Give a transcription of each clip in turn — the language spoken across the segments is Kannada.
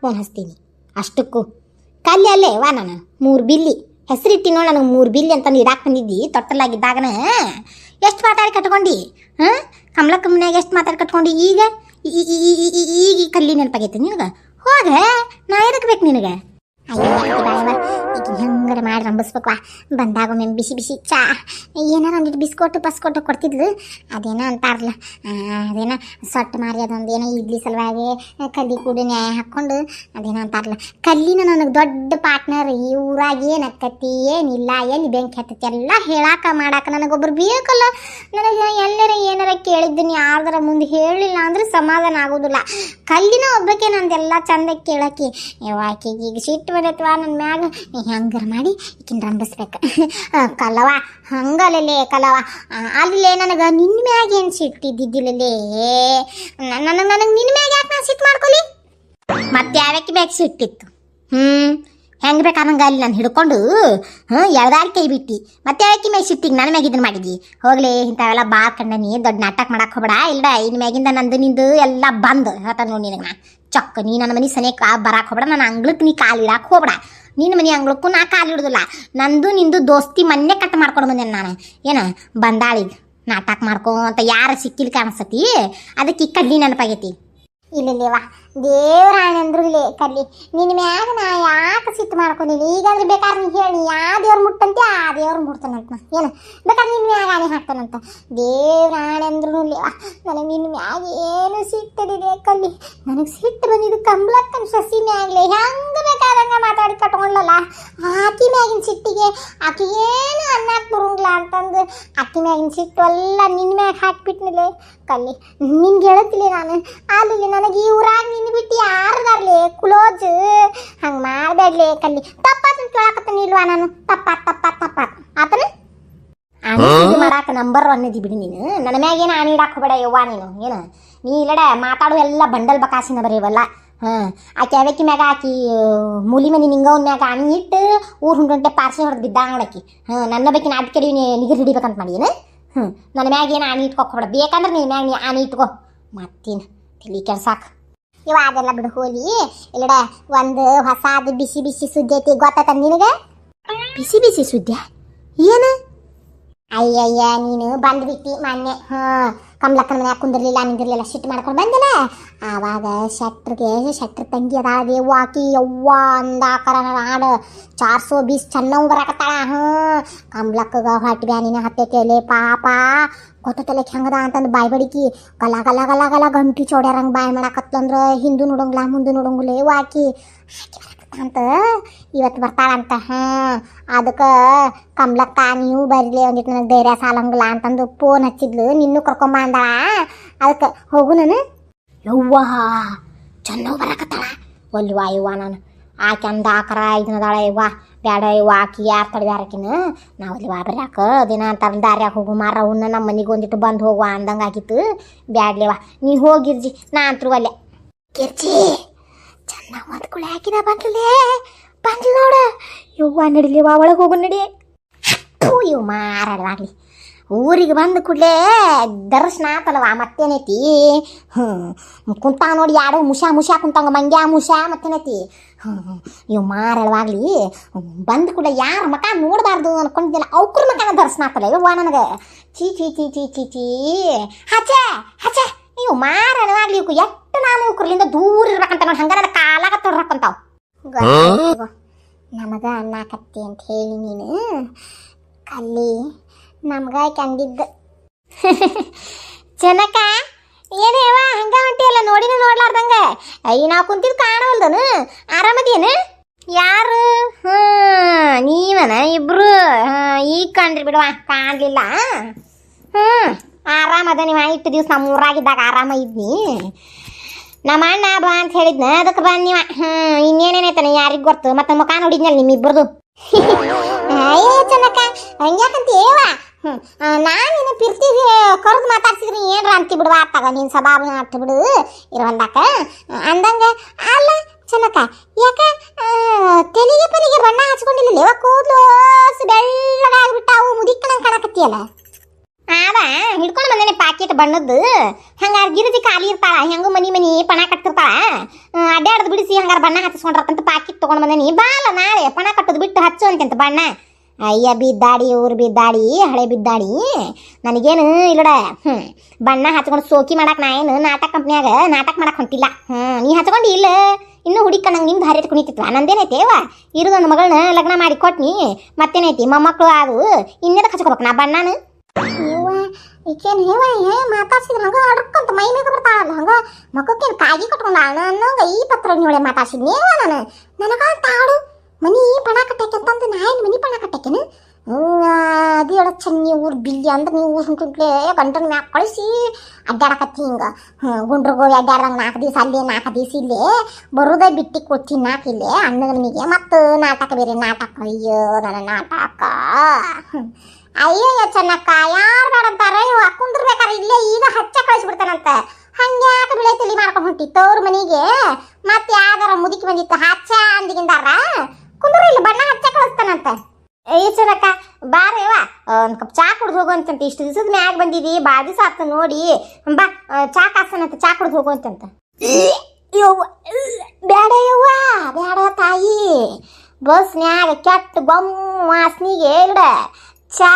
ಫೋನ್ ಹಚ್ತೀನಿ ಅಷ್ಟಕ್ಕೂ. ಕಲ್ಲಿ ಅಲ್ಲೇ, ವಾ ನಾನು. ಮೂರು ಬಿಲ್ಲಿ. ಹೆಸರಿಟ್ಟಿ ನೋಡಿ ನನಗೆ ಮೂರು ಬಿಲ್ಲಿ ಅಂತ ನೀರು ಬಂದಿದ್ದಿ, ತೊಟ್ಟಲಾಗಿದ್ದಾಗನ. ಎಷ್ಟು ಮಾತಾಡಿ ಕಟ್ಕೊಂಡು? ಹಾಂ? ಕಮಲ ಮನ್ಯಾಗ ಎಷ್ಟು ಮಾತಾಡಿ ಕಟ್ಕೊಂಡು ಈಗ? ಈಗ ಕಲ್ಲಿ ನೆನಪಾಗೈತೆ ನಿನಗೆ? ಹೋಗ, ನಾ ಎದಕ್ಕೆ ಬೇಕು ನಿನಗೆ? ಅಯ್ಯೋ ಈಗ ಹೆಂಗಾರ ಮಾಡಿ ರಂಬಿಸ್ಬೇಕವಾ ಬಂದಾಗ ಒಮ್ಮೆ ಬಿಸಿ ಬಿಸಿ ಚಾ. ಏನಾರ ಒಂದಿಟ್ಟು ಬಿಸ್ಕೊಟ್ಟು ಪಸ್ಕೊಟ್ಟು ಕೊಡ್ತಿದ್ಲು. ಅದೇನೋ ಅಂತಾರಲ್ಲ ಅದೇನೋ ಸೊಟ್ಟು ಮಾರಿ ಅದೊಂದು ಏನೋ ಇಡ್ಲಿ ಸಲುವಾಗಿ ಕಲ್ಲಿ ಕೂಡ ನ್ಯಾಯ ಹಾಕ್ಕೊಂಡು ಅದೇನೋ ಅಂತಾರಲ್ಲ ಕಲ್ಲಿನ ನನಗೆ ದೊಡ್ಡ ಪಾರ್ಟ್ನರ್, ಈ ಊರಾಗ ಏನು ಏನಿಲ್ಲ, ಎಲ್ಲಿ ಬೆಂಕಿ ಹತ್ತತಿ ಎಲ್ಲ ಹೇಳಾಕ ಮಾಡಾಕ ನನಗೊಬ್ಬರು ಬೇಕಲ್ಲ. ನನಗೆ ಎಲ್ಲರ ಏನಾರ ಕೇಳಿದ್ದೀನಿ ಯಾರ್ದಾರ ಮುಂದೆ ಹೇಳಿಲ್ಲ ಅಂದ್ರೆ ಸಮಾಧಾನ ಆಗೋದಿಲ್ಲ. ಕಲ್ಲಿನ ಒಬ್ಬಕ್ಕೆ ನಂದೆಲ್ಲ ಚಂದ ಕೇಳಕ್ಕೆ ಆಕೆಗೆ ಈಗ ಸಿಟ್ಟು ಬರತ್ವಾ ನನ್ನ ಮ್ಯಾಗ. ನೀ ಹೆಂಗಾರ ಮಾಡಿ ಈಕಿನ ರಂಬಿಸ್ಬೇಕು. ಕಲವ ಹಂಗಲ್ಲೇ ಕಲವ ಅಲ್ಲೇ ನನಗೆ ನಿನ್ನ ಮ್ಯಾಗ ಏನು ಸಿಟ್ಟಿದ್ದಿದ್ದಿಲ್ಲಲೇ ನನಗೆ ನನಗೆ ನಿನ್ನ ಮ್ಯಾಗ ಯಾಕೆ ನಾನು ಸಿಟ್ಟು ಮಾಡ್ಕೊಲಿ? ಮತ್ತೆ ಯಾವ್ಯಾಕೆ ಮ್ಯಾಗ್ ಸಿಟ್ಟಿತ್ತು? ಹ್ಞೂ ಹೆಂಗೆ ಬೇಕು ಅನ್ನಂಗೆ ಅಲ್ಲಿ ನಾನು ಹಿಡ್ಕೊಂಡು ಹ್ಞೂ ಕೈ ಬಿಟ್ಟು. ಮತ್ತೆ ಯಾಕೆ ಮ್ಯಾಗ ಸಿಟ್ಟಿಗೆ ನನ್ನ ಮ್ಯಾಗ ಇದನ್ನ ಮಾಡಿದ್ವಿ ಹೋಗ್ಲಿ, ಇಂಥವೆಲ್ಲ ಬಾ ಕಂಡನಿ ದೊಡ್ಡ ನಾಟಕ ಮಾಡಕ್ಕೆ ಹೋಗ್ಬೇಡ. ಇಲ್ಲ ಇನ್ನು ಮ್ಯಾಗಿಂದ ನಂದು ನಿಂದು ಎಲ್ಲ ಬಂದ್. ಹೇಳ್ತಾನೆ ನೋಡಿ ನಿನಗೆ ನಾ. ಚೊಕ್ಕ ನೀ ನನ್ನ ಮನೆ ಸನೇಕ ಬರಕ್ಕೆ ಹೋಗ್ಬೇಡ, ನನ್ನ ಅಂಗ್ಳಕ್ಕೆ ನೀ ಕಾಲು ಇಡಕ್ಕೆ ಹೋಗ್ಬೇಡ. ನಿನ್ನ ಮನೆ ಅಂಗ್ಳಕ್ಕೂ ನಾ ಕಾಲು ಇಡೋದಿಲ್ಲ. ನಂದು ನಿಂದು ದೋಸ್ತಿ ಮೊನ್ನೆ ಕಟ್ ಮಾಡ್ಕೊಂಡು ಬಂದೇನೆ ನಾನು. ಏನು? ಬಂದಾಳಿಗೆ ನಾಟಕ ಮಾಡ್ಕೊಂತ ಯಾರು ಸಿಕ್ಕಿಲ್ ಕಾಣಿಸ್ತತಿ ಅದಕ್ಕೆ ಈ ಕಡ್ಲಿ ನೆನಪಾಗೈತಿ. ಇಲ್ಲಲೇವಾ ದೇವ್ರಾಣಿ ಅಂದ್ರು ಇಲ್ಲೇ ಕಲ್ಲಿ ನಿನ್ನ ಮ್ಯಾಗ ನಾ ಯಾಕೆ ಸಿಟ್ಟು ಮಾಡ್ಕೊಂಡಿಲ್ಲ ಈಗಾದ್ರೆ ಬೇಕಾದ್ರೆ ನೀ ಹೇಳಿ. ಯಾವ ದೇವ್ರು ಮುಟ್ಟಂತೆ ಆ ದೇವ್ರು ಮುಟ್ತಾನಂತ. ಏನು? ಬೇಕಾದ್ರೆ ನಿನ್ನ ಮ್ಯಾಗ ಆಣೆ ಹಾಕ್ತಾನಂತ. ದೇವ್ರಾಣಿ ಅಂದ್ರು ಇಲ್ಲೇವ ನನಗೆ ನಿನ್ನ ಮ್ಯಾಗ ಏನು ಸಿಟ್ಟದಿದೆ ಕಲ್ಲಿ ನನಗೆ ಸಿಟ್ಟು ಬಂದಿದ್ದು ಕಂಬ್ಲಕ್ಕನ ಸಸಿ ಮ್ಯಾಗ್ಲೆ. ಹೆಂಗೆ ಬೇಕಾದಂಗ ಮಾತಾಡಿ ಕಟ್ಕೊಂಡ್ಲಲ್ಲ ಆಕಿ ಮ್ಯಾಗಿನ ಸಿಟ್ಟಿಗೆ. ಆಕಿ ಏನು ಅನ್ನಕ್ಕೆ ಆಕಿ ಮ್ಯಾಗಿನ ಸಿಟ್ಟು ಎಲ್ಲ ನಿನ್ನ ಮ್ಯಾಗ ಹಾಕ್ಬಿಟ್ನಿಲೆ. ಕಲ್ಲಿ ನಿನ್ಗೆ ಹೇಳತ್ತಿಲ್ಲ ನಾನು. ಅಲ್ಲಿ ನನಗೆ ಈ ಊರಾಗ ನಿನ್ನ ಬಿಟ್ಟು ಯಾರದಾರ್ಲಿ ಕ್ಲೋಸ್ ಹಂಗೆ ಮಾಡಬೇಡ್ಲಿ ಕಲ್ಲಿ. ತಪ್ಪಾತ್ ಕೇಳಕತ್ತಾನ ಇಲ್ವಾ ನಾನು? ತಪ್ಪ ತಪ್ಪ ತಪ್ಪ ಆತನ? ಮಾಡಾಕ ನಂಬರ್ ಒನ್ ಇದಿ ಬಿಡಿ ನೀನು. ನನ್ನ ಮ್ಯಾಗ ಏನು ಆಣಿ ಹೋಗಬೇಡ ಹೋಗ್ಬೇಡ ಯವ್ವ ನೀನು. ಏನು? ನೀ ಇಲ್ಲಡ ಮಾತಾಡೋ ಎಲ್ಲ ಬಂಡಲ್ ಬಕಾಸಿನ ಬರೀವಲ್ಲ. ಹಾಂ ಆಕೆ ಅವಕ್ಕಿ ಮ್ಯಾಗ ಆಕಿ ಆ, ಮೂಲಿ ಮನಿ ನಿಂಗವನ್ ಮ್ಯಾಗ ಆಣಿ ಇಟ್ಟು ಊರು ಹುಂಡುಂಟೆ ಪಾರ್ಸಿ ಹೊಡೆದು ಬಿದ್ದಂಗ ನೋಡಕ್ಕಿ ಹಾಂ ನನ್ನ ಬೇಕಿನ ಅಡ್ ಕಡೆ ನಿಗರ್ ಹಿಡಿಬೇಕಂತ ಮಾಡಿ ಏನು ಹ್ಞೂ ನನ್ನ ಮ್ಯಾಗ ಏನು ಆಣಿ ಇಟ್ಕೊಕ್ ಹೋಗ್ಬೇಡ ಬೇಕಂದ್ರೆ ನಿನ್ನ ಮ್ಯಾಗ ನೀ ಆಣಿ ಇಟ್ಕೋ ಮತ್ತೇನು ತಲಿ ಕೆಲ್ಸಾಕ ಇವ ಅದೆಲ್ಲ ಬಿಡು ಹೋಲಿ ಇಲ್ಲಡ ಒಂದು ಹೊಸಾದು ಬಿಸಿ ಬಿಸಿ ಸುದ್ದಿ ಐತಿ ಗೊತ್ತಾತ ನಿನಗೆ ಬಿಸಿ ಬಿಸಿ ಸುದ್ದಿ ಏನು ಅಯ್ಯಯ್ಯ ನೀನು ಬಂದ್ಬಿಟ್ಟಿ ಮೊನ್ನೆ ಹಾ ಕಮಲಕ್ಕನ ಮನ್ಯಾಗ ಕುಂದಿರ್ಲಿಲ್ಲ, ನಿಂದಿರ್ಲಿಲ್ಲ ಶಿಟ್ ಮಾಡ್ಕೊಂಡು ಬಂದಿಲ್ಲ ಆವಾಗ ಶಟ್ರಿಗೆ ಶಟ್ರ್ ತಂಗಿ ಅದಾಳ ಆಕಿ ಯವ್ವ ಅಂದಾಕರ ನಾಡು ಚಾರ್ ಸೋ ಬೀಸ್ ಚೆನ್ನವ್ ಬರಕತ್ತಾಳ ಹ್ಞೂ ಕಮಲಕ್ಕಗ ಹೊಟ್ಟೆ ಬ್ಯಾನಿನ ಹತ್ತೈತೆ ಪಾಪ ಗೊತ್ತೈತಲ್ಲ ಹೆಂಗದ ಅಂತಂದು ಬಾಯ್ ಬಡಿಕಿ, ಗಲ ಗಲ ಗಲ ಗಲ ಗಂಟಿ ಚೋಡ್ಯಾರಂಗೆ ಬಾಯ್ ಮಾಡಾಕತ್ತಂದ್ರ ಹಿಂದೂ ನೋಡಂಗಿಲ್ಲ ಮುಂದೆ ನೋಡಂಗಿಲ್ಲ ಆಕಿ ಅಂತ ಇವತ್ತು ಬರ್ತಾಳಂತ ಹ್ಞೂ ಅದಕ್ಕೆ ಕಮಲಕ್ಕ, ನೀವು ಬರಲಿ ಒಂದಿಟ್ಟು ನನಗೆ ಧೈರ್ಯ ಸಾಲಂಗಿಲ್ಲ ಅಂತಂದು ಫೋನ್ ಹಚ್ಚಿದ್ಲು. ನಿನ್ನೂ ಕರ್ಕೊಂಬ ಅಂದಾಳ. ಅದಕ್ಕೆ ಹೋಗು ನಾನು. ಯವ್ವ ಚೆನ್ನೋ ಬರಾಕತ್ತಾಳ. ಒಲ್ವಾ ಯವ್ವ ನಾನು. ಆಕೆ ಅಂದ ಆಕರ ಇದನ್ನದಾಳ ಯವ್ವ. ಬ್ಯಾಡ ಯವ್ವ, ಆಕಿ ಯಾರು ತಡೆದಾರಕಿನ ನಾವು ಅಲ್ಲಿ ವಾ ಬರ್ಯಾಕ ದಿನ ಅಂತ ಹೋಗು ಮಾರ ಹುಣ್ಣ ನಮ್ಮ ಮನೆಗೆ ಒಂದಿಟ್ಟು ಬಂದು ಹೋಗುವ ಅಂದಂಗೆ ಆಗಿತ್ತು. ಬ್ಯಾಡ್ಲಿವ ನೀ ಹೋಗಿರ್ಜಿ ನಾ ಅಂತರೂ ಅಲ್ಲೇ. ಗಿರ್ಜಿ ಚೆನ್ನಾಗಿ ಒಂದು ಹಾಕಿನ ಹಾಕಿದ ಬಂದ್ಲೇ. ಬಂದ್ಲು ನೋಡ ಯವ್ವ ವಾ ಒಳಗೆ ಹೋಗು ನಡಿ. ಥೂ, ಇವು ಮಾರಾಡವಾಗ್ಲಿ. ಊರಿಗೆ ಬಂದ ಕೂಡಲೇ ದರ್ಶನ ಆತಲ್ವ ಮತ್ತೇನೈತಿ? ಹ್ಞೂ ಕುಂತಾವ ನೋಡಿ ಯಾರು ಮುಷಾ ಮುಷಾ ಕುಂತಂಗ, ಮಂಗ್ಯಾ ಮುಷಾ, ಮತ್ತೇನೈತಿ? ಹ್ಞೂ ಇವು ಮಾರಾಡವಾಗ್ಲಿ. ಬಂದ ಕೂಡ ಯಾರ ಮಕ ನೋಡಬಾರ್ದು ಅನ್ಕೊಂಡಿದ್ದಿಲ್ಲ. ಅವ್ಕ್ರ ಮಕನ ದರ್ಶನ ಆತಲ್ಲ ಯವ್ವ ನನಗೆ. ಚೀ ಚೀ ಚೀ ಚೀ ಚೀ ಚೀ ಹಚ್ಚೆ. ನೀವು ಮಾರಾಡವಾಗ್ಲಿ ಇವಕ್ಕೆ ಎಷ್ಟು ನಾನು ಇವ್ಕರ್ಲಿಂದ ದೂರ ಇರ್ಬೇಕಂತ ನೋಡಿ ಹಂಗಾರ ಕಾಲಾಗ ತೊಡ್ರಾಕಂತಾವ ನಮಗ ಅನ್ನಕತ್ತಿ ಅಂತ ಹೇಳಿ ನೀನು. ಕಲ್ಲಿ ನಮಗ ಕಂಡಿದ್ದ ಜನಕ ಏನೇವ ಹಂಗ ಹೊಂಟಿಯಲ್ಲ ನೋಡಿನ ನೋಡ್ಲಾರ್ದಂಗ. ಅಯ್ಯ ನಾವು ಕುಂತಿದ್ ಕಾಣವಲ್ದನು. ಆರಾಮದೇನು? ಯಾರು? ಹ್ಮ್ ನೀವನ ಇಬ್ರು? ಈಗ ಕಂಡ್ರಿ ಬಿಡುವ ಕಾಣ್ಲಿಲ್ಲ. ಹ್ಮ್ ಅದ ನೀವು ಇಟ್ಟು ದಿವಸ ನಮ್ಮ ಊರಾಗಿದ್ದಾಗ ಆರಾಮ ಇದ್ನಿ. ನಮ್ಮ ಅಣ್ಣ ಬಾ ಅಂತ ಹೇಳಿದ್ನ ಅದಕ್ಕೆ ಬಂದ್ ನೀವ. ಹ್ಮ್ ಇನ್ನೇನೇನೈತಾನೆ ಯಾರಿಗ್ ಗೊತ್ತು? ಮತ್ತೆ ಮುಖ ನೋಡಿದ್ನಲ್ಲ ನಿಮ್ಮಿಬ್ಬರದು ಅಯ್ಯೋ ಚೆನ್ನಕ್ಕ ಹಂಗ್ಯಾಕಂತ ಹ್ಮ್ ನಾನೇನು ಪಿರ್ತಿಗೆ ಕರೆದು ಮಾತಾಡ್ಸಿದ್ರಿ ಏನ್ರ ಅಂತಿ ಬಿಡುವ ಆತಾಗ ನೀನು ಸಬಾಬನ ಅಟ್ ಬಿಡು ಇರುವಂದಾಕ ಅಂದಂಗ ಅಲ್ಲ ಚೆನ್ನಕ್ಕ ಯಾಕ ತೆಲಿಗೆ ಪರಿಗೆ ಬಣ್ಣ ಹಚ್ಕೊಂಡಿಲ್ಲ ಕೂದಲು ಬೆಳ್ಳಗಾಗ್ಬಿಟ್ಟಾವು ಮುದಿಕ್ಕಣಂಗೆ ಕಾಣಕತ್ತಿಯಲ್ಲ. ಆದ, ಹಿಡ್ಕೊಂಡು ಬಂದೇನೆ ಪಾಕೆಟ್ ಬಣ್ಣದ್ದು. ಹಂಗಾರ ಗಿರಿಜಿ ಖಾಲಿ ಇರ್ತಾಳ, ಹೆಂಗು ಮನಿ ಮನಿ ಪಣ ಕಟ್ತಿರ್ತಾಳ. ಅಡ್ಡಾಡದ್ ಬಿಡಿಸಿ ಹಂಗಾರ ಬಣ್ಣ ಹಚ್ಚಿಸ್ಕೊಂಡ್ರಂತ ಪಾಕೆಟ್ ತೊಗೊಂಡು ಬಂದೇನಿ. ಬಾಲ, ನಾಳೆ ಪಣ ಕಟ್ಟೋದು ಬಿಟ್ಟು ಹಚ್ಚು ಅಂತಂತ ಬಣ್ಣ. ಅಯ್ಯ ಬಿದ್ದಾಡಿ, ಊರು ಬಿದ್ದಾಡಿ, ಹಳೆ ಬಿದ್ದಾಡಿ. ನನಗೇನು ಇಲ್ಲಡ ಹ್ಞೂ ಬಣ್ಣ ಹಚ್ಕೊಂಡು ಸೋಕಿ ಮಾಡಕ್ಕೆ ನಾ ಏನು ನಾಟಕ ಕಂಪ್ನ್ಯಾಗ ನಾಟಕ ಮಾಡಕ್ಕೆ ಹೊಂಟಿಲ್ಲ. ಹ್ಞೂ ನೀ ಹಚ್ಕೊಂಡು ಇಲ್ಲ, ಇನ್ನೂ ಹುಡುಕಂದಂಗೆ ನಿಮ್ದು ಹರಿಯತ್ ಕುಣಿತಿತ್ವ. ನಂದೇನೈತೇವ ಇರೋದೊಂದು ಮಗಳನ್ನ ಲಗ್ನ ಮಾಡಿ ಕೊಟ್ನಿ, ಮತ್ತೇನೈತಿ? ಮೊಮ್ಮಕ್ಕಳು ಅದು ಇನ್ನೇದಕ್ಕೆ ಹಚ್ಕೋಬೇಕು ನಾ ಬಣ್ಣನ? ಈಕೇನು ಹೇವ ಏ ಮಾತಾಡ್ಸಿದ್ರೆ ಹಂಗ ಅಡ್ಕೊಂತ ಮೈ ಮೇಲೆ ಬರ್ತಾಳಲ್ಲ ಹಂಗ ಮಗಕ್ಕೇನು ಕಾಗಿ ಕಟ್ಕೊಂಡ ಅನ್ನೋಂಗ ಈ ಪತ್ರ ನೀಳೆ ಮಾತಾಡ್ಸಿದ್ನೇವ ನಾನು ನನಗ ತಾಡು, ಮನಿ ಪಣ ಕಟ್ಟಕ್ಕೆ ಅಂತಂದು ನಾ ಏನು ಮನಿ ಪಣ ಕಟ್ಟಕ್ಕೇನು? ಅದು ಹೇಳ ಚನ್ನಿ ಊರ್ ಬಿಲ್ಲಿ ಅಂದ್ರೆ ನೀವು ಊರು ಹುಂಟುಂಟ್ಲೆ ಗಂಟನ ಮ್ಯಾಕ್ ಕಳಿಸಿ ಅಡ್ಡಾಡಕತ್ತಿ ಹಿಂಗ. ಗುಂಡ್ರಗೋಗಿ ಅಡ್ಡಾಡ್ದಂಗೆ ನಾಲ್ಕು ದಿವಸ ಅಲ್ಲಿ ನಾಲ್ಕು ದಿವಸ ಇಲ್ಲೇ, ಬರೋದೇ ಬಿಟ್ಟಿ ಕೊಡ್ತೀನಿ ನಾಲ್ಕು ಇಲ್ಲೇ ಅಣ್ಣನಿಗೆ ಮತ್ತು ನಾಟಕ ಬೇರೆ ನಾಟಕ. ಅಯ್ಯೋ, ನನ್ನ ನಾಟಕ. ಅಯ್ಯಯ್ಯ ಚೆನ್ನಕ್ಕ ಯಾರು ಬೇಡ ಅಂತಾರೆ ಇವ ಕುಂದ್ರಬೇಕಾರೆ ಇಲ್ಲೇ ಈಗ ಹಚ್ಚ ಕಳಿಸ್ಬಿಡ್ತಾನಂತ. ಹಂಗ್ಯಾಕ ಬಿಳೆ ತಿಳಿ ಮಾಡ್ಕೊಂಡು ಹೊಂಟಿ ತವ್ರ ಮನಿಗೆ? ಮತ್ತೆ ಯಾವ್ದಾರ ಮುದುಕಿ ಬಂದಿತ್ತು, ಹಚ್ಚ ಅಂದಿಗಿಂದಾರ? ಕುಂದ್ರ ಇಲ್ಲಿ ಬಣ್ಣ ಹಚ್ಚ ಕಳಿಸ್ತಾನಂತ. ಏ ಚೆನ್ನಕ್ಕ ಬಾರೇವ ಒಂದ್ ಕಪ್ ಚಾ ಕುಡ್ದು ಹೋಗು ಅಂತಂತ. ಇಷ್ಟು ದಿವಸದ ಮ್ಯಾಗ ಬಂದಿದಿ, ಬಾ ದಿವಸ ಆತ ನೋಡಿ. ಬಾ ಚಾ ಕಾಸನಂತ ಚಾ ಕುಡ್ದು ಹೋಗು ಅಂತಂತ. ಬೇಡ ಯವ್ವ ಬೇಡ ತಾಯಿ. ಬಸ್ನ್ಯಾಗ ಕೆಟ್ಟ ಬೊಮ್ಮ ವಾಸನಿಗೆ ಇಲ್ಡ ಚಾ?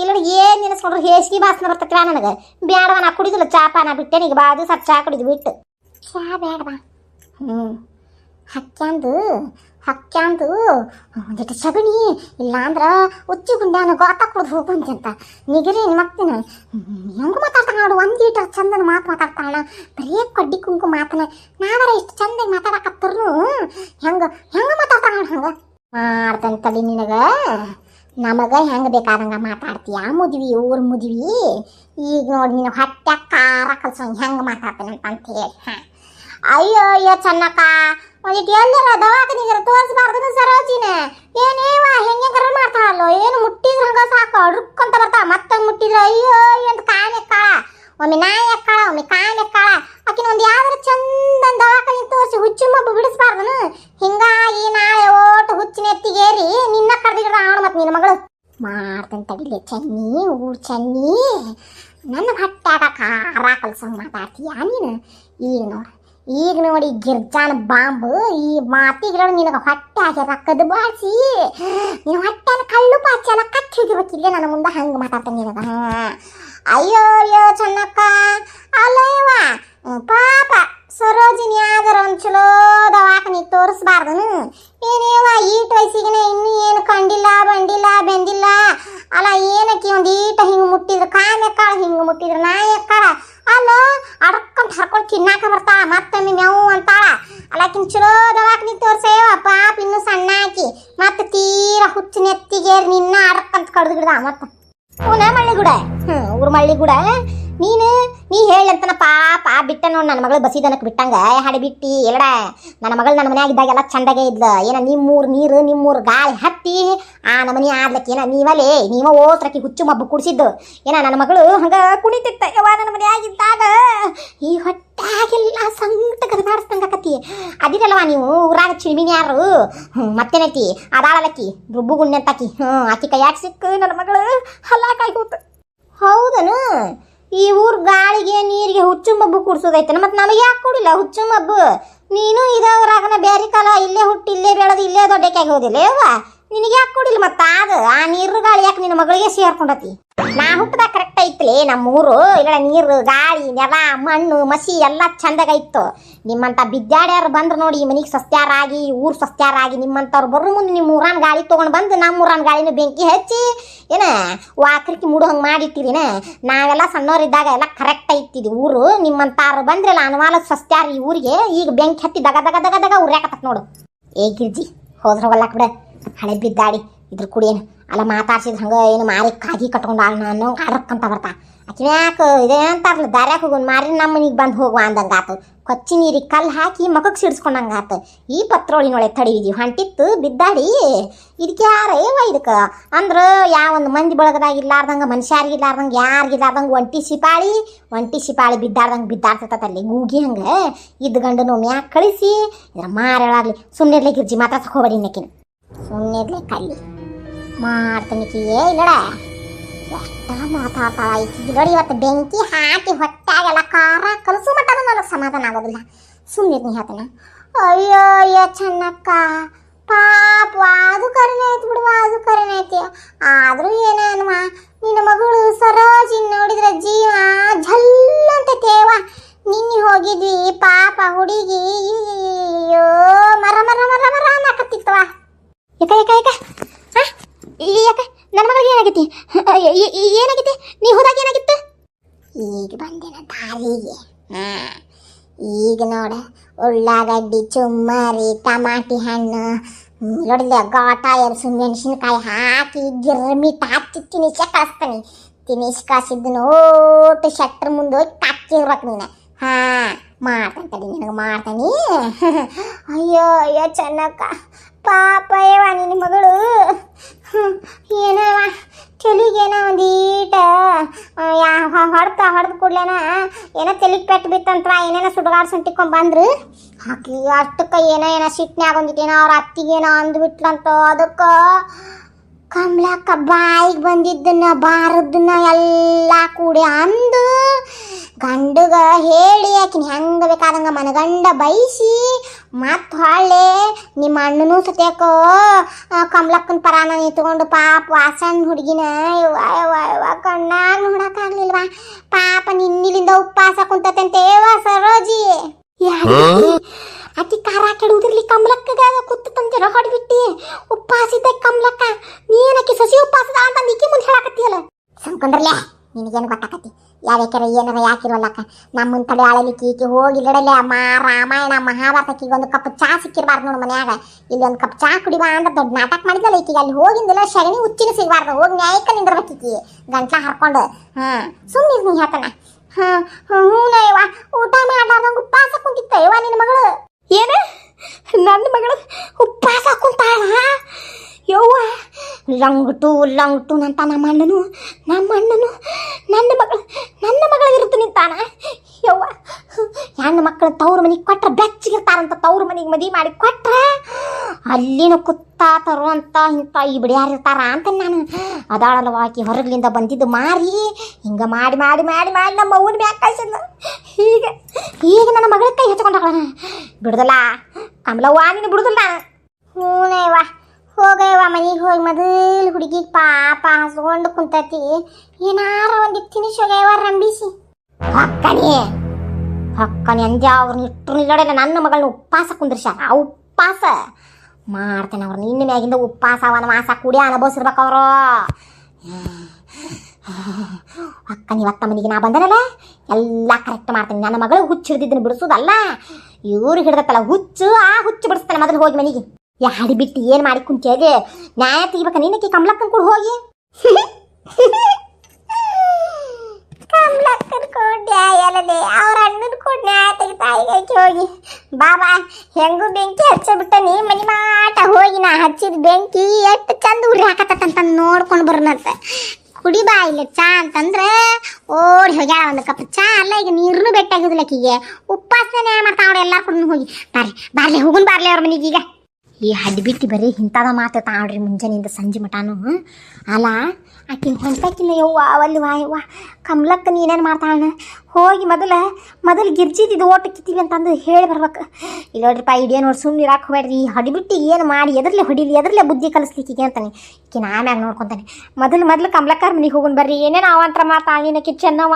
ಇಲ್ಲ ಏನ್ ನೆನೆಸ್ಕೊಂಡ್ರು ಹೇಸಿಗೆ ಬಾಸನ ಬರ್ತಕ್ರ ನನಗೆ? ಬೇಡವ ನಾ ಕುಡಿದಿಲ್ಲ ಚಾ ನಾ ಬಿಟ್ಟೆ ಈಗ ಬಾದು ಸರ್ ಚಾ ಕುಡಿದು ಬಿಟ್ಟು. ಚಾ ಬೇಡವಾ ಹ್ಞೂ ಹಕ್ಕ್ಯಾಂದು ಹಕ್ಕ್ಯಾಂದು ಒಂದಿಟ್ಟು ಸಗಣಿ ಇಲ್ಲಾಂದ್ರೆ ಉಚ್ಚಿ ಗುಂಡ್ಯಾನ ಗೋತ ಕುಡ್ದು ಅಂತ. ನಿಗರಿ ಮತ್ತಿನ ಹೆಂಗ ಮಾತಾಡ್ತಾನೆ ನೋಡು ಒಂದು ಲೀಟರ್ ಚಂದನ ಮಾತು ಮಾತಾಡ್ತಾಳ ಬರೀ ಕಡ್ಡಿ ಕುಂಕು ಮಾತನ. ನಾವರ ಇಷ್ಟು ಚಂದ ಮಾತಾಡಕತ್ತರ್ನು ಹೆಂಗ ಹೆಂಗ ಮಾತಾಡ್ತಾಳ ನೋಡು ಹಂಗ? ಮಾಡ್ತಾನೆ ತಲೆ ನಿನಗ. ನಮಗ ಹೆಂಗ ಬೇಕಾದಂಗ ಮಾತಾಡ್ತೀಯ ಮುದ್ವಿ ಊರ್ ಮುದ್ವಿ ಈಗ ನೋಡಿ ನೀನು ಹೊಟ್ಟೆ ಖಾರ ಕಲ್ಸಂಗ್ ಹೆಂಗ ಮಾತಾಡ್ತೀನಿ ಅಂತ ಹೇಳಿ ಹಾ ಅಯ್ಯೋ ಅಯ್ಯೋ ಚೆನ್ನಕ್ಕ ಒಂದಿಟ್ಟು ಎಲ್ಲರ ದವಾಖಾನಿಗೆ ತೋರಿಸ್ಬಾರ್ದು ಸರೋಜಿನ ಏನೇವ ಹೆಂಗೆ ಕರ ಮಾಡ್ತಾಳಲ್ಲೋ ಏನು ಮುಟ್ಟಿದ್ರ ಹಂಗ ಸಾಕು ಅಡ್ರುಕ್ಕಂತ ಬರ್ತಾಳ ಮತ್ತೆ ಮುಟ್ಟಿದ್ರ ಅಯ್ಯೋ ಅಂತ ಕಾಯ್ ಎಕ್ಕಾಳ ಒಮ್ಮೆ ನಾಯಿ ಎಕ್ಕಾಳ ಒಮ್ಮೆ ಕಾಯ್ ಎಕ್ಕಾಳ ಆಕಿನ ಒಂದು ಯಾವ್ದಾರ ಮಾಡ್ತಂತ ತಡಿಲೆ ಚನ್ನಿ ಊರ್ ಚನ್ನಿ ನನ್ನ ಹೊಟ್ಯಾಗ ಖಾರ ಕಲ್ಸಂಗ್ ಮಾತಾಡ್ತೀಯ ನೀನು ಈಗ ನೋಡು ಈಗ ನೋಡಿ ಗಿರ್ಜಾನ ಬಾಂಬ್ ಈ ಮಾತಿಗೆ ನಿನಗೆ ಹೊಟ್ಟೆ ಹಾಕಿ ರಕ್ಕದ ಬಾಳ್ಸಿ ನಿನ್ನ ಹೊಟ್ಟೆನ ಕಳ್ಳು ಪಾಚಿ ಎಲ್ಲ ಕಚ್ಚಿ ಹಿಡಿಬೇಕಿಲ್ಲ ನನ್ನ ಮುಂದೆ ಹಂಗೆ ಮಾತಾಡ್ತಾನೆ ನಿನಗ ಹಾ. ಅಯ್ಯೋ ಅಯ್ಯೋ ಚೆನ್ನಕ್ಕ ಅಲ್ಲ ಇವ ಹ್ಮ್, ಪಾಪ ಸರೋಜಿನಿ ಯಾವ್ದಾರ ಒಂದು ಚಲೋ ತೋರಿಸ್ಬಾರ್ದನು ಏನೇವ ಈಟ್ ವಯಸ್ಸಿಗೆ ಇನ್ನೂ ಏನು ಕಂಡಿಲ್ಲ, ಬಂದಿಲ್ಲ, ಬೆಂದಿಲ್ಲ. ಅಲ್ಲ, ಏನಕ್ಕೆ ಒಂದು ಈಟ ಹಿಂಗೆ ಮುಟ್ಟಿದ್ರು ಕಾಯ್ ಎಕ್ಕಾಳ ಹಿಂಗೆ ಮುಟ್ಟಿದ್ರು ನಾ ಎಕ್ಕಾಳ ಅಲ್ಲ ಅಡ್ಕೊಂಡು ಹರ್ಕೊಂಡು ತಿನ್ನಾಕ ಬರ್ತಾಳ, ಮತ್ತೊಮ್ಮೆ ಮೆವು ಅಂತಾಳ. ಅಲ್ಲಕಿನ್ ಚಲೋ ದವಾಖಾನಿ ತೋರ್ಸೇವ ಪಾಪ ಇನ್ನು ಸಣ್ಣ ಹಾಕಿ ಮತ್ತೆ ತೀರಾ ಹುಚ್ಚು ನೆತ್ತಿಗೆ ನಿನ್ನ ಅಡ್ಕಂತ ಕಡ್ದು ಬಿಡ್ದ ಮತ್ತ. ಹ್ಞೂ ಮಳ್ಳಿಗುಡ ಹ್ಞೂ ಊರು ನೀನು, ನೀ ಹೇಳಂತನ ಪಾಪ ಬಿಟ್ಟ ನೋಡಿ ನನ್ನ ಮಗಳು ಬಸಿದನಕ್ಕೆ ಬಿಟ್ಟಂಗ. ಹಾಡಿ ಬಿಟ್ಟಿ ಎಲ್ಲಡ ನನ್ನ ಮಗಳು ನನ್ನ ಮನ್ಯಾಗ ಇದ್ದಾಗೆಲ್ಲ ಚಂದಾಗೆ ಇದ್ಲ. ಏನ ನಿಮ್ಮೂರು ನೀರು, ನಿಮ್ಮೂರು ಗಾಳಿ ಹತ್ತಿ ಆ ನಮನಿ ಆಡ್ಲಕ್ಕೆ ಏನ ನೀವಲೇ ನೀವ ಓತ್ರಕ್ಕೆ ಹುಚ್ಚು ಮಬ್ಬು ಕುಡಿಸಿದ್ದು. ಏನ ನನ್ನ ಮಗಳು ಹಂಗ ಕುಣಿತಿತ್ತ. ಯವ್ವ ನನ್ನ ಮನೆಯಾಗಿದ್ದಾಗ ಈ ಹೊಟ್ಟಾಗೆಲ್ಲ ಸಂಕಟ ಕದನಾಡಿಸ್ದಂಗಾಕತಿ ಅದಿರಲ್ವ ನೀವು? ಊರಾಗ ಚಿಳಿಮಿನಿ ಯಾರು? ಮತ್ತೇನೈತಿ? ಅದಾಳಲಕ್ಕಿ, ರುಬ್ಬು ಗುಣ್ಣೆಂತಾಕಿ ಹ್ಞೂ ಆಕಿ ಕೈಯಾಗ ಸಿಕ್ಕು ನನ್ನ ಮಗಳು ಹಲ್ಲಾಕಾಯಿ ಹೋತು. ಹೌದನು? ಈ ಊರ್ ಗಾಳಿಗೆ ನೀರಿಗೆ ಹುಚ್ಚು ಮಬ್ಬು ಕುಡ್ಸೋದೈತನ? ಮತ್ತು ನಮಗೆ ಯಾಕೆ ಕೊಡಿಲ್ಲ ಹುಚ್ಚು ಮಬ್ಬು ನೀನು ಇದವರಾಗನ ಬೇರೆ ಕಾಲ, ಇಲ್ಲೇ ಹುಟ್ಟಿ, ಇಲ್ಲೇ ಬೆಳೆದು, ಇಲ್ಲೇ ದೊಡ್ಡಕ್ಕಾಗಿ ಹೋದಿಲ್ಲ ಯವ್ವ? ನಿನಗೆ ಯಾಕೆ ಕೊಡಿಲ್ಲ ಮತ್ತ? ಅದು ಆ ನೀರು ಗಾಳಿ ಯಾಕೆ ನಿನ್ನ ಮಗಳಿಗೆ ಸೇರ್ಕೊಂಡತಿ? ನಾ ಹುಟ್ಟದಾಗ ಕರೆಕ್ಟ್ ಐತ್ಲಿ ನಮ್ಮ ಊರು ಇಲ್ಲ ನೀರು, ಗಾಳಿ, ನೆಲ, ಮಣ್ಣು, ಮಸಿ ಎಲ್ಲ ಚಂದಾಗ ಇತ್ತು ನಿಮ್ಮಂತ ಬಿದ್ದಾಡ್ಯಾರು ಬಂದ್ರು ನೋಡಿ ಈ ಮನಿಗೆ ಸಸ್ತ್ಯಾರಾಗಿ ಊರು ಸಸ್ತ್ಯಾರಾಗಿ ನಿಮ್ಮಂತವ್ರು ಬರೋ ಮುಂದೆ ನಿಮ್ಮ ಊರಾನ್ ಗಾಳಿ ತೊಗೊಂಡು ಬಂದು ನಮ್ಮ ಊರಾನ್ ಗಾಳಿನ ಬೆಂಕಿ ಹಚ್ಚಿ, ಏನ ವಾಕರಿಕಿ ಮುಡು ಹಂಗೆ ಮಾಡಿಟ್ಟಿರಿನ ನಾವೆಲ್ಲ ಸಣ್ಣವರಿದ್ದಾಗ ಎಲ್ಲ ಕರೆಕ್ಟ್ ಐತಿದ್ವಿ ಊರು. ನಿಮ್ಮಂತಾರು ಬಂದ್ರಲ್ಲ ಅನುಮಾನ ಸಸ್ತ್ಯಾರ ಈ ಊರಿಗೆ ಈಗ ಬೆಂಕಿ ಹತ್ತಿ ದಗ ದಗ ದಗ ದಗ ಊರ್ಯಾಕತ್ತ ನೋಡು. ಏ ಗಿರ್ಜಿ, ಹೋದ್ರ ಬಿಡ. ಹಳೆ ಬಿದ್ದಾಡಿ ಇದ್ರ ಕುಡಿಯೇನು ಅಲ್ಲ ಮಾತಾಡ್ಸಿದ್ರು ಹಂಗ ಏನು ಮಾರಿ ಕಾಗಿ ಕಟ್ಕೊಂಡು ಆಳ್ ನಾನು. ಅಂತ ಬರ್ತಾ. ಆಕಿನ ಯಾಕೆ ಇದೇ ಅಂತಾರಲ್ಲ ದಾರ್ಯಾಗ ಹೋಗೋನ್ ಮಾರಿ ನಮ್ಮ ಮನಿಗೆ ಬಂದು ಹೋಗುವ ಅಂದಂಗೆ ಆತು ಕೊಚ್ಚಿ ನೀರಿಗೆ ಕಲ್ಲು ಹಾಕಿ ಮಗಕ್ಕೆ ಸಿಡಿಸ್ಕೊಂಡಂಗಾತು. ಈ ಪತ್ರೋಳಿನೊಳೆ ತಡಿವಿದೀವಿ ಹೊಂಟಿತ್ತು ಬಿದ್ದಾಡಿ ಇದಕ್ಕೆ ಯಾರ ಏವ ಇದಕ್ಕೆ ಅಂದ್ರೆ ಯಾವ ಒಂದು ಮಂದಿ ಬಳಗದಾಗ ಇರ್ಲಾರ್ದಂಗೆ ಮನುಷ್ಯಾರಿಗಿರ್ಲಾರ್ದಂಗೆ ಯಾರಿಗಿರ್ಲಾರ್ದಂಗೆ ಒಂಟಿ ಸಿಪಾಳಿ ಒಂಟಿ ಸಿಪಾಳಿ ಬಿದ್ದಾಡ್ದಂಗೆ ಬಿದ್ದಾಡ್ತೈತಲ್ಲಿ ಗೂಗಿ ಹಂಗೆ ಇದ್ದ ಗಂಡನು ಮ್ಯಾಕ್ ಕಳಿಸಿ. ಇದ್ರ ಮಾರೇಳಾಗ್ಲಿ ಸುಮ್ಮನೆ ಗಿರ್ಜಿ ಮಾತಾಡ್ಸಕ್ಕೆ ಹೋಗ್ಬೇಡಿ ಇನ್ನಕಿನ. ಸುಮ್ಮನೆ ಕಲ್ಲಿ ಮಾಡ್ತಾನಿಕಿಯೇ ಇಲ್ಲಡ. ಎಷ್ಟ ಮಾತಾಡ್ತಾಳ ಈಕಿ ನೋಡಿ ಇವತ್ತು ಬೆಂಕಿ ಹಾಕಿ ಹೊಟ್ಟಾಗೆಲ್ಲ ಖಾರ ಕಲಸು ಮಟ್ಟ ನನಗೆ ಸಮಾಧಾನ ಆಗೋದಿಲ್ಲ. ಸುಮ್ಮನೆ ಹೇಳ್ತಾನೆ. ಅಯ್ಯೋ ಅಯ್ಯೋ, ಚೆನ್ನಕ್ಕ. ಪಾಪ, ಅದು ಕರೆನೆ ಐತಿ ಬಿಡುವ ಅದು ಕರೆನೆ ಐತಿ ಆದ್ರೂ ಏನೇನುವ? ನಿನ್ನ ಮಗಳು ಸರೋಜಿ ನೋಡಿದ್ರೆ ಜೀವ ಝಲ್ ಅಂತ ತೇವ. ನಿನ್ನೆ ಹೋಗಿದ್ವಿ, ಪಾಪ ಹುಡುಗಿ. ಅಯ್ಯೋ ಮರ ಮರ ಮರ ಮರ ಅನ್ನಕತ್ತಿತ್ತವ ಯಾಕ ಯಾಕ ಯಾಕ? ಈ ಯಾಕ? ನನ್ನ ಮಗಳಿಗೆ ಏನಾಗೈತಿ? ಏನಾಗೈತಿ? ನೀ ಹೋದಾಗ ಏನಾಗಿತ್ತು? ಈಗ ಬಂದೇನ ದಾರಿಗೆ. ಹಾ. ಈಗ ನೋಡ ಉಳ್ಳಾಗಡ್ಡಿ ಚುಮ್ಮರಿ ಟಮಾಟಿ ಹಣ್ಣು ಹ್ಮ್, ಗೋಟ ಗಾಟ ಮೆಣಸಿನಕಾಯಿ ಹಾಕಿ ಗಿರ್ಮಿ ಹಾಕಿ ತಿನಿಸೆ ಕಳಿಸ್ತಾನೆ. ತಿನಿಸ್ ಕಳಿಸಿದ್ದನ್ನು ಓಟು ಶೆಟ್ರ್ ಮುಂದೆ ಹೋಗಿ ಕಕ್ಕಿರ್ಬೇಕು ನೀನು. ಹಾ. ಮಾಡ್ತಾನೆ ತಡಿ ನಿನಗೆ ಮಾಡ್ತಾನೆ? ಅಯ್ಯೋ ಅಯ್ಯೋ ಚೆನ್ನಕ್ಕ, ಪಾಪ ಯವ್ವ ನಿನ್ನ ಮಗಳು. ಏನವ ಚಳಿಗೇನ ಒಂದೀಟ ಹೊಡ್ತ ಹೊಡೆದು ಕೂಡ್ಲೇನ ಏನೋ ತಲೆಗೆ ಪೆಟ್ಟು ಬಿತ್ತಂತ್ರ, ಏನೇನೋ ಸುಡುಗಾಡ್ ಸಂಟಿಕೊಂಡ್ ಬಂದ್ರು. ಹಾಕಿ ಅಷ್ಟಕ್ಕ ಏನೋ ಏನೋ ಸಿಟ್ನ್ಯಾಗ ಒಂದಿಟ್ಟೇನೋ ಅವ್ರ ಅತ್ತಿಗೇನೋ ಅಂದ್ಬಿಟ್ಲಂತ ಅದಕ್ಕ. ಕಮಲಕ್ಕ ಬಾಯಿಗೆ ಬಂದಿದ್ದನ್ನ ಬಾರದನ್ನ ಎಲ್ಲ ಕೂಡಿ ಅಂದು ಗಂಡಗ ಹೇಳಿ, ಆಕಿನ ಹೆಂಗ ಬೇಕಾದಂಗ ಮನಗಂಡ ಬೈಸಿ, ಮತ್ತು ಹೊಳ್ಳೆ, ನಿಮ್ಮ ಅಣ್ಣನೂ ಸತ್ಯಾಕೋ ಕಮಲಕ್ಕನ ಪರಾನ ನಿಂತ್ಕೊಂಡು ಪಾಪ ವಾಸಣ್ಣ ಹುಡುಗಿನ ಕಣ್ಣಾಗ ನೋಡಕ್ಕಾಗ್ಲಿಲ್ವಾ ಪಾಪ ನಿನ್ನಿಲಿಂದ ಉಪವಾಸ ಕುಂತತಂತೇವ ಸರೋಜಿ. ಅತಿ ಖಾರ ಕೆಡುವುದಿರ್ಲಿ ಕಮಲಕ್ಕಗ ಕುತ್ತು ತಂದಿರ ಹೊಡ್ಬಿಟ್ಟಿ. ಉಪವಾಸಿದ್ದ ಕಮಲಕ್ಕ. ನೀನಕ್ಕೆ ಸಸಿ ಉಪ್ಪಾಸದ ಅಂತ ನಿಕ್ಕಿ ಮುಂದೆ ಹೇಳಕತ್ತಿಯಲ್ಲ. ಸಂಕೊಂಡ್ರಲ್ಲೇ ನಿನಗೇನು ಗೊತ್ತಾಕತಿ ಯಾವ್ಯಾಕ್ಯಾರ ಏನಾರ ಯಾಕಿರೋಲ್ಲಕ್ಕ ನಮ್ಮನ್ ತಡೆ ಆಳಲಿಕ್ಕೆ ಈಕೆ ಹೋಗಿ ಇಲ್ಲಡಲೆ ಅಮ್ಮ ರಾಮಾಯಣ ಮಹಾಭಾರತಕ್ಕೆ ಒಂದು ಕಪ್ ಚಾ ಸಿಕ್ಕಿರಬಾರ್ದು ನೋಡು ಮನ್ಯಾಗ. ಇಲ್ಲಿ ಒಂದು ಕಪ್ ಚಾ ಕುಡಿಬಾ ಅಂತ ದೊಡ್ಡ ನಾಟಕ ಮಾಡಿದಲ್ಲ ಈಕೆಗೆ ಅಲ್ಲಿ ಹೋಗಿಂದಿಲ್ಲ ಶಗಣಿ ಉಚ್ಚಿನ ಸಿಗಬಾರ್ದು. ಹೋಗಿ ನ್ಯಾಯಕ್ಕೆ ನಿಂದಿರ್ಬೇಕೀಕಿ ಗಂಟ್ಲ ಹರ್ಕೊಂಡು. ಹಾ ಸುಮ್ಮನೆ ನೀ ಹೇಳ್ತಾನ. ಹಾ ಹ್ಞೂನಯ್ಯವ್ವ ಊಟ ಮಾಡಾರ್ದಂಗ ಉಪವಾಸ ಕುಂತಿತ್ತ ಯವ್ವ ನಿನ್ನ ಮಗಳು. ಏನ? ನನ್ನ ಮಗಳು ಉಪ್ಪಾಸ ಕುಂತಾಳ? ಯವ್ವ, ಲಂಗ್ಟು, ಲಂಗಟು ಅಂತ ನಮ್ಮ ಅಣ್ಣನು ನಮ್ಮ ಅಣ್ಣನು, ನನ್ನ ಮಗಳು, ನನ್ನ ಮಗಳ ಇರುತ್ತೆ ನಿಂತಾನ ಯವ್ವ. ಹೆಣ್ಣು ಮಕ್ಕಳು ತವ್ರ ಮನೆಗೆ ಕೊಟ್ರೆ ಬೆಚ್ಚಗಿರ್ತಾರಂತ ತವ್ರ ಮನೆಗೆ ಮದುವೆ ಮಾಡಿ ಕೊಟ್ರೆ ಅಲ್ಲಿನ ಕುತ್ತಾತರು ಅಂತ ಇಂಥ ಈ ಬಿಡಿಯಾರಿರ್ತಾರ ಅಂತ ನಾನು ಅದಾಳಲ್ವ ಆಕಿ ಹೊರಗ್ಲಿಂದ ಬಂದಿದ್ದು ಮಾರಿ ಹಿಂಗ ಮಾಡಿ ಮಾಡಿ ಮಾಡಿ ಮಾಡಿ ನಮ್ಮ ಅವ್ವನ ಮ್ಯಾಗ ಕಳ್ಸಿದ್ನು ಹೀಗೆ ಈಗ ನನ್ನ ಮಗಳ ಕೈ ಹಚ್ಕೊಂಡಾಳ ಬಿಡುದಲ್ಲ ಕಮಲವ್ವ ನೀನು ಬಿಡುದಿಲ್ಲ. ಹ್ಞೂನಯ್ಯವ್ವ ಹೋಗಯ್ಯವ ಮನೆಗೆ ಹೋಗಿ ಮೊದಲು ಹುಡುಗಿಗೆ ಪಾಪ ಹಸ್ಕೊಂಡು ಕುಂತತಿ. ಏನಾರ ಒಂದಿಟ್ಟು ತಿನಿಸ್ ಹೋಗಯ್ಯವ್ವ ರಂಬಿಸಿ. ಹೊಕ್ಕನಿ ಹಕ್ಕನಿ ಅಂದ್ಯ ಅವ್ರನ್ನ ಇಟ್ಟರು ನಿಲ್ಲೋಡಿಲ್ಲ ನನ್ನ ಮಗಳನ್ನ ಉಪವಾಸ ಕುಂದ್ರಿಸ ಆ ಉಪವಾಸ ಮಾಡ್ತೇನೆ ಅವ್ರನ್ನ ಇನ್ನು ಮ್ಯಾಗಿಂದ ಉಪವಾಸ ವನವಾಸ ಕುಡಿ ಅನುಭವಿಸಿರ್ಬೇಕು ಅವರು. ಅಕ್ಕನ ಇವತ್ತ ಮನೆಗೆ ನಾ ಬಂದನಲ್ಲ, ಎಲ್ಲ ಕರೆಕ್ಟ್ ಮಾಡ್ತೀನಿ. ನನ್ನ ಮಗಳು ಹುಚ್ಚು ಹಿಡಿದಿದ್ದನ್ನು ಬಿಡಿಸೋದಲ್ಲ, ಇವ್ರು ಹಿಡ್ದತ್ತಲ್ಲ, ಹುಚ್ಚು, ಆ ಹುಚ್ಚು ಬಿಡಿಸ್ತಾನೆ ಮೊದಲು ಹೋಗಿ ಮನೆಗೆ. ಯಾಡಿ ಬಿಟ್ಟು ಏನು ಮಾಡಿ ಕುಂತೇದೆ ನ್ಯಾಯ ತೆಗಿಬೇಕ ನಿನ್ನಕ್ಕೆ ಕಮಲಕ್ಕನ ಕೂಡ ಹೋಗಿ. ಕಮಲಕ್ಕನ್ ಕೂಡ ನ್ಯಾಯ ಅಲ್ಲದೆ ಅವ್ರ ಅಣ್ಣನ ಕೂಡ ನ್ಯಾಯ ತೆಗಿತಾ ಈಗ ಹೋಗಿ. ಬಾಬಾ, ಹೆಂಗೂ ಬೆಂಕಿ ಹಚ್ಚಬಿಟ್ಟ ನೀ ಮನಿ ಮಾಟ ಹೋಗಿ ನಾ ಹಚ್ಚಿದ ಬೆಂಕಿ ಎಷ್ಟು ಚಂದ ಉರಿ ಹಾಕತ್ತಂತ ನೋಡ್ಕೊಂಡು ಬರ್ನಂತ ಕುಡಿ ಬಾ ಇಲ್ಲಿ ಚಾ ಅಂತಂದ್ರೆ ಓಡಿ ಹೋಗ್ಯಾಳ ಒಂದು ಕಪ್ ಚಾ, ಅಲ್ಲ ಈಗ ನೀರ್ನು ಬೆಟ್ಟಾಗಿದ್ದಿಲ್ಲ ಉಪ್ಪಾಸನೆ ಮಾಡ್ತಾವ್ರ ಎಲ್ಲ ಕೂಡ ಹೋಗಿ. ಬಾರ್ಲಿ ಬಾರ್ಲಿ, ಹೋಗುನ್ ಬಾರ್ಲಿ ಅವ್ರ ಮನೆಗೆ ಈಗ. ಈ ಹಡ್ಡಿ ಬಿಟ್ಟು ಬರೀ ಇಂಥದ ಮಾತು ತಾಳ್ರಿ ಮುಂಜಾನೆಯಿಂದ ಸಂಜೆ ಮಟಾನು ಅಲ್ಲ ಆಕಿನ ಹೊಂಟಾಕಿನ ಯವ್ವ, ಅಲ್ಲಿ ವಾ ಯವ್ವ, ಕಮಲಕ್ಕ ನೀನೇನು ಮಾಡ್ತಾಳೆ ಹೋಗಿ ಮೊದಲ, ಮೊದಲು ಗಿರ್ಜಿದ್ದು ಓಟ ಕಿತ್ತೀವಿ ಅಂತಂದು ಹೇಳಿ ಬರ್ಬೇಕು. ಇಲ್ಲ ನೋಡ್ರಿಪ್ಪ ಇಡೇ ನೋಡಿ ಸುಮ್ಮನೆ ಇರಾಕ್ ಈ ಹಡಿಬಿಟ್ಟು ಏನು ಮಾಡಿ ಎದರ್ಲೆ ಹೊಡಿಲಿ ಎದರ್ಲೆ ಬುದ್ಧಿ ಕಲಿಸ್ಲಿಕ್ಕೆ ಅಂತಾನೆ. ಈಕಿನ ಆಮ್ಯಾಗ ನೋಡ್ಕೊತಾನೆ. ಮೊದಲು ಮೊದಲು ಕಮಲಕ್ಕಾರ ಮನೆಗೆ ಹೋಗೋಣ ಬರ್ರಿ. ಏನೇನು ಅವಾಂತರ ಮಾತಾಡಿನ ನೀನಕ್ಕೆ ಚೆನ್ನವ